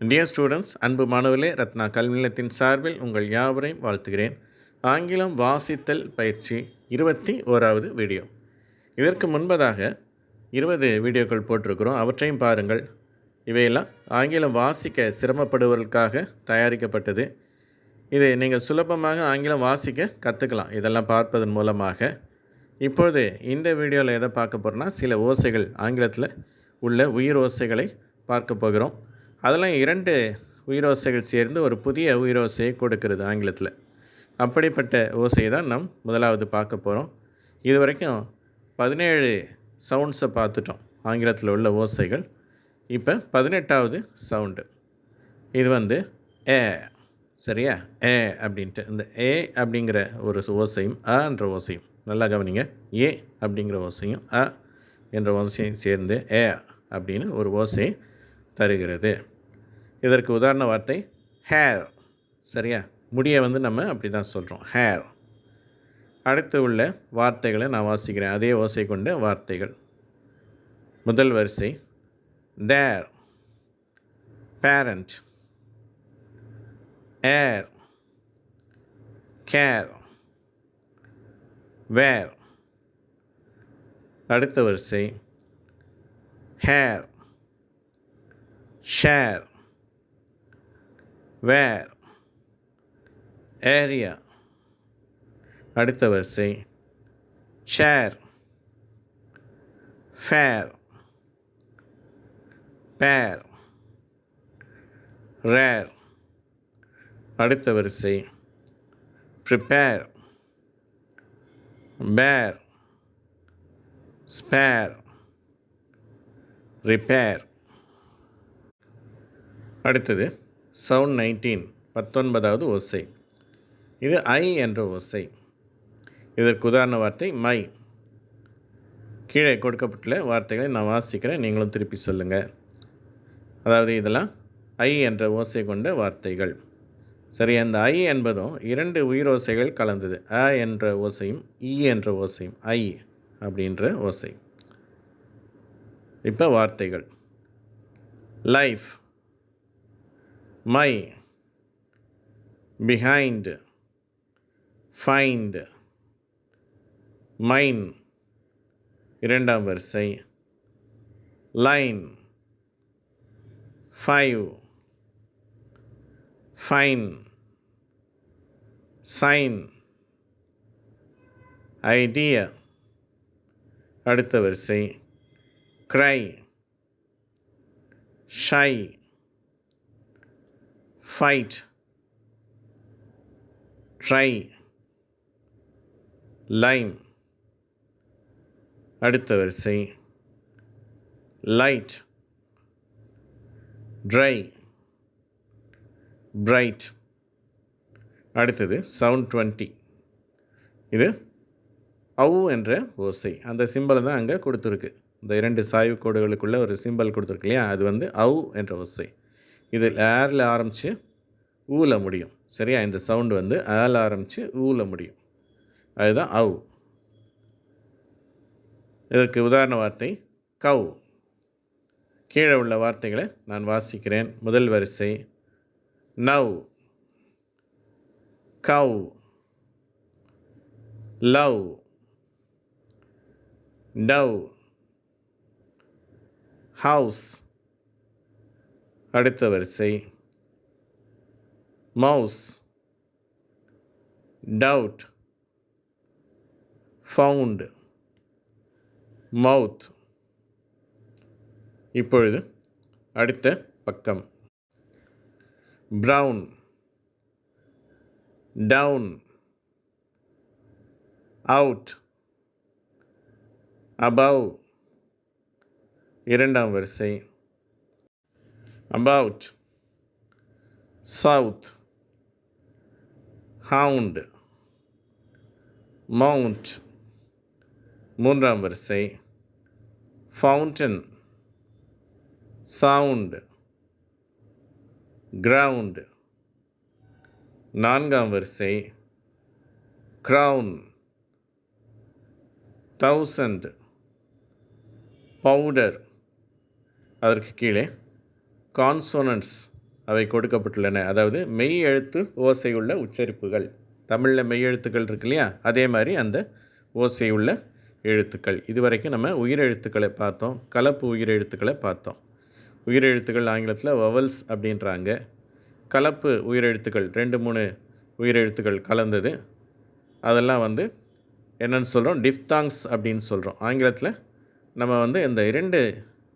Dear students அன்பு மாணவர்களே ரத்னா கல்வி நிலையத்தின் சார்பில் உங்கள் யாவரையும் வாழ்த்துகிறேன். ஆங்கிலம் வாசித்தல் பயிற்சி இருபத்தி ஓராவது வீடியோ. இதற்கு முன்பதாக இருபது வீடியோக்கள் போட்டிருக்கிறோம். அவற்றையும் பாருங்கள். இவையெல்லாம் ஆங்கிலம் வாசிக்க சிரமப்படுவதற்காக தயாரிக்கப்பட்டது. இது நீங்கள் சுலபமாக ஆங்கிலம் வாசிக்க கற்றுக்கலாம் இதெல்லாம் பார்ப்பதன் மூலமாக. இப்பொழுது இந்த வீடியோவில் எதை பார்க்க போகிறோன்னா சில ஓசைகள் ஆங்கிலத்தில் உள்ள உயிர் ஓசைகளை பார்க்க போகிறோம். அதெல்லாம் இரண்டு உயிரோசைகள் சேர்ந்து ஒரு புதிய உயிரோசையை கொடுக்கிறது ஆங்கிலத்தில். அப்படிப்பட்ட ஓசையை தான் நாம் முதலாவது பார்க்க போகிறோம். இது வரைக்கும் பதினேழு சவுண்ட்ஸை பார்த்துட்டோம். ஆங்கிலத்தில் உள்ள ஓசைகள். இப்போ பதினெட்டாவது சவுண்டு இது வந்து ஏ சரியா? ஏ அப்படின்ட்டு. இந்த ஏ அப்படிங்கிற ஒரு ஓசையும் அ என்ற ஓசையும் நல்லா கவனிங்க. ஏ அப்படிங்கிற ஓசையும் அ என்ற ஓசையும் சேர்ந்து ஏ அப்படின்னு ஒரு ஓசையை தருகிறது. இதற்கு உதாரண வார்த்தை ஹேர் சரியா? முடியை வந்து நம்ம அப்படி தான் சொல்கிறோம் ஹேர் அடுத்து உள்ள வார்த்தைகளை நான் வாசிக்கிறேன். அதே ஓசை கொண்ட வார்த்தைகள். முதல் வரிசை தேர் பேரண்ட் ஏர் கேர் வேர் அடுத்த வரிசை ஹேர் ஷேர் வேர் ஏரியா அடுத்த வரிசை ஷேர் ஃபேர் பேர் ரேர் அடுத்த வரிசை ப்ரிப்பேர் பேர் ஸ்பேர் ரிப்பேர் அடுத்தது சவுண்ட் நைன்டீன் பத்தொன்பதாவது ஓசை. இது ஐ என்ற ஓசை. இதற்கு உதாரண வார்த்தை மை. கீழே கொடுக்கப்பட்டுள்ள வார்த்தைகளை நான் வாசிக்கிறேன் நீங்களும் திருப்பி சொல்லுங்கள் அதாவது இதெல்லாம் ஐ என்ற ஓசை கொண்ட வார்த்தைகள். சரி அந்த ஐ என்பதும் இரண்டு உயிரோசைகள் கலந்தது. அ என்ற ஓசையும் இ என்ற ஓசையும் ஐ அப்படின்ற ஓசை. இப்போ வார்த்தைகள். Life my behind find mine இரண்டாம் வரிசை line five fine sign idea அடுத்த வரிசை cry shy fight try lime அடுத்த வரிசை. லைட் ட்ரை பிரைட் அடுத்தது சவுண்ட் டுவெண்ட்டி இது அவு என்ற ஓசை. அந்த சிம்பிளை தான் அங்கே கொடுத்துருக்கு. இந்த இரண்டு சாய்வு கோடுகளுக்குள்ள ஒரு சிம்பிள் கொடுத்துருக்கு இல்லையா? அது வந்து அவு என்ற ஓசை. இது ஏரில் ஆரம்பித்து ஊல முடியும். சரியா? இந்த சவுண்டு வந்து ஏல ஆரம்பித்து ஊல முடியும். அதுதான் அவு இதற்கு உதாரண வார்த்தை கவ் கீழே உள்ள வார்த்தைகளை நான் வாசிக்கிறேன். முதல் வரிசை now cow love dove house. அடுத்த வரிசை மவுஸ் டவுட் ஃபவுண்ட் மவுத் இப்பொழுது அடுத்த பக்கம். ப்ரவுன் டவுன் அவுட் அபவ் இரண்டாம் வரிசை. அபவுட் சவுத் ஹவுண்டு மவுண்ட் மூன்றாம் வரிசை. ஃபவுண்டன் சவுண்டு கிரவுண்டு நான்காம் வரிசை. க்ரௌன் தௌசண்ட் பவுடர் அதற்கு கீழே கான்சோனன்ட்ஸ் அவை கொடுக்கப்பட்டுள்ளன. அதாவது மெய் எழுத்து ஓசையுள்ள உச்சரிப்புகள். தமிழில் மெய் எழுத்துக்கள் இருக்கு இல்லையா அதே மாதிரி அந்த ஓசையுள்ள எழுத்துக்கள். இதுவரைக்கும் நம்ம உயிரெழுத்துக்களை பார்த்தோம். கலப்பு உயிரெழுத்துக்களை பார்த்தோம். உயிரெழுத்துக்கள் ஆங்கிலத்தில் வவல்ஸ் அப்படின்றாங்க. கலப்பு உயிரெழுத்துக்கள் ரெண்டு மூணு உயிரெழுத்துக்கள் கலந்தது. அதெல்லாம் வந்து என்னென்னு சொல்கிறோம் டிஃப்தாங்ஸ் அப்படின்னு சொல்கிறோம் ஆங்கிலத்தில் நம்ம வந்து இந்த இரண்டு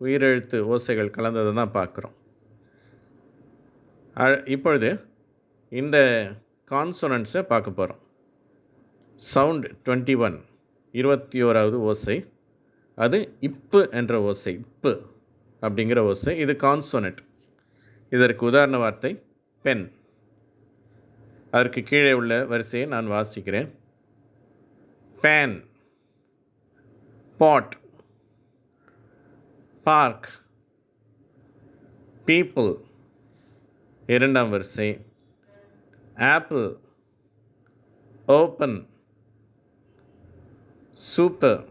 உயிரெழுத்து ஓசைகள் கலந்ததை தான் பார்க்குறோம். இப்பொழுது இந்த கான்சோனன்ட்ஸை பார்க்க போகிறோம் சவுண்ட் டுவெண்ட்டி ஒன் இருபத்தி ஓராவது ஓசை. அது இப்பு என்ற ஓசை இப்பு அப்படிங்கிற ஓசை. இது கான்சோனட் இதற்கு உதாரண வார்த்தை பென். அதற்கு கீழே உள்ள வரிசையை நான் வாசிக்கிறேன். பேன். பாட். பார்க். பீப்புள். இரண்டாம் வரிசை. ஆப்பிள் ஓப்பன் சூப்பர்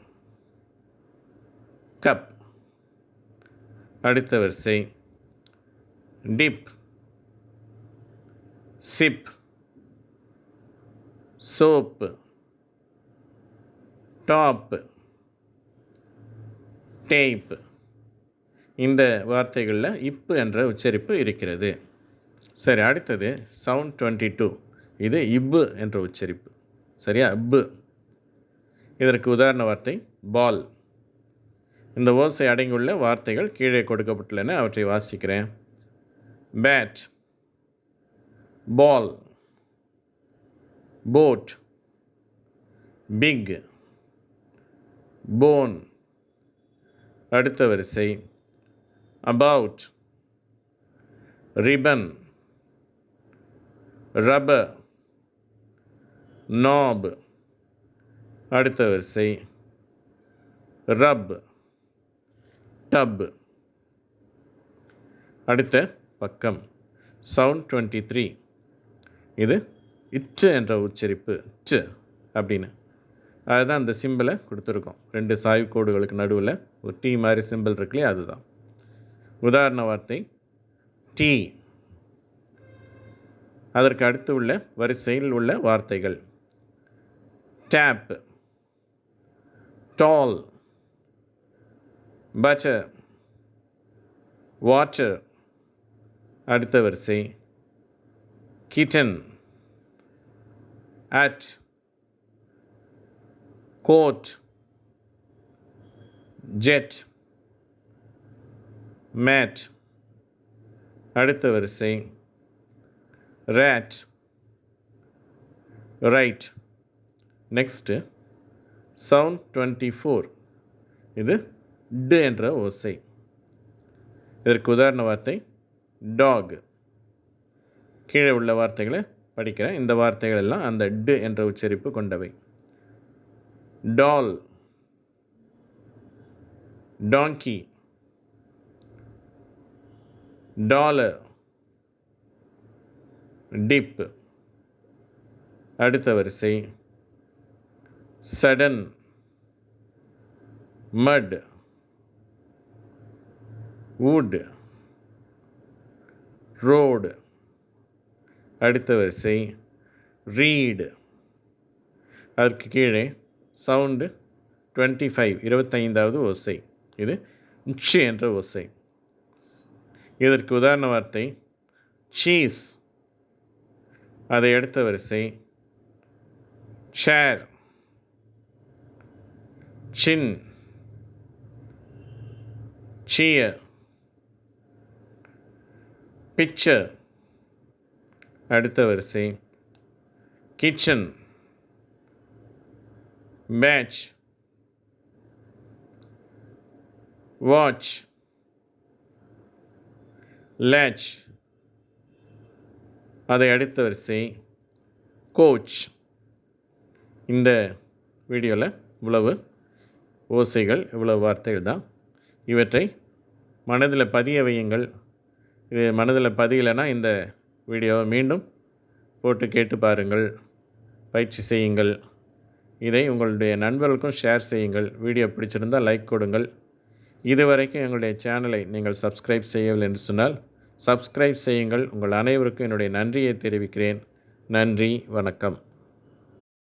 கப் அடுத்த வரிசை. Dip sip soap top tape இந்த வார்த்தைகளில் இப்பு என்ற உச்சரிப்பு இருக்கிறது. சரி அடுத்தது சவுண்ட் டுவெண்ட்டி டூ இது இப்பு என்ற உச்சரிப்பு. சரியா? இப்பு இதற்கு உதாரண வார்த்தை பால். இந்த ஓசை அடங்கியுள்ள வார்த்தைகள் கீழே கொடுக்கப்பட்டுள்ளன. அவற்றை வாசிக்கிறேன். Bat ball boat big bone அடுத்த வரிசை அபவுட் ரிபன் ரப்பர் நாப். அடுத்த வரிசை. Rub tub. அடுத்த பக்கம். Sound twenty three. இது இச்சு என்ற உச்சரிப்பு. ச்சு அப்படின்னு. அதுதான் அந்த சிம்பிளை கொடுத்துருக்கோம். ரெண்டு சாய்வு கோடுகளுக்கு நடுவில் ஒரு டீ மாதிரி சிம்பிள் இருக்குல்லையே அதுதான். உதாரண வார்த்தை டீ அதற்கு அடுத்து உள்ள வரிசையில் உள்ள வார்த்தைகள். டேப் டால் பட்டர் வாட்டர் அடுத்த வரிசை. Kitten at. Coat. Jet. Mat. அடுத்த வரிசை. Rate right next sound twenty four இது டு என்ற ஓசை. இதற்கு உதாரண வார்த்தை டாக் கீழே உள்ள வார்த்தைகளை படிக்கிறேன். இந்த வார்த்தைகள் எல்லாம் அந்த டு என்ற உச்சரிப்பு கொண்டவை. டால் டாங்கி டாலர் டிப் அடுத்த வரிசை. சடன் மட் வுட் ரோடு அடுத்த வரிசை. ரீடு அதற்கு கீழே சவுண்டு டுவெண்ட்டி ஃபைவ் இருபத்தைந்தாவது ஓசை. இது உச்சி என்ற ஓசை. இதற்கு உதாரண வார்த்தை சீஸ் அதை அடுத்த வரிசை ஷேர் சின் சியர் பிக்சர் அடுத்த வரிசை கிச்சன் பேட்ச் வாட்ச் லேட்ச் அதை அடுத்த வரிசை கோச். இந்த வீடியோவில் இவ்வளவு ஓசைகள் இவ்வளவு வார்த்தைகள் தான். இவற்றை மனதில் பதிய வையுங்கள். இது மனதில் பதியலைன்னா இந்த வீடியோவை மீண்டும் போட்டு கேட்டு பாருங்கள். பயிற்சி செய்யுங்கள். இதை உங்களுடைய நண்பர்களுக்கும் ஷேர் செய்யுங்கள். வீடியோ பிடிச்சிருந்தால் லைக் கொடுங்கள். இதுவரைக்கும் எங்களுடைய சேனலை நீங்கள் சப்ஸ்கிரைப் செய்யவில்லை என்று சொன்னால் சப்ஸ்கிரைப் செய்யுங்கள். உங்கள் அனைவருக்கும் என்னுடைய நன்றியை தெரிவிக்கிறேன். நன்றி. வணக்கம்.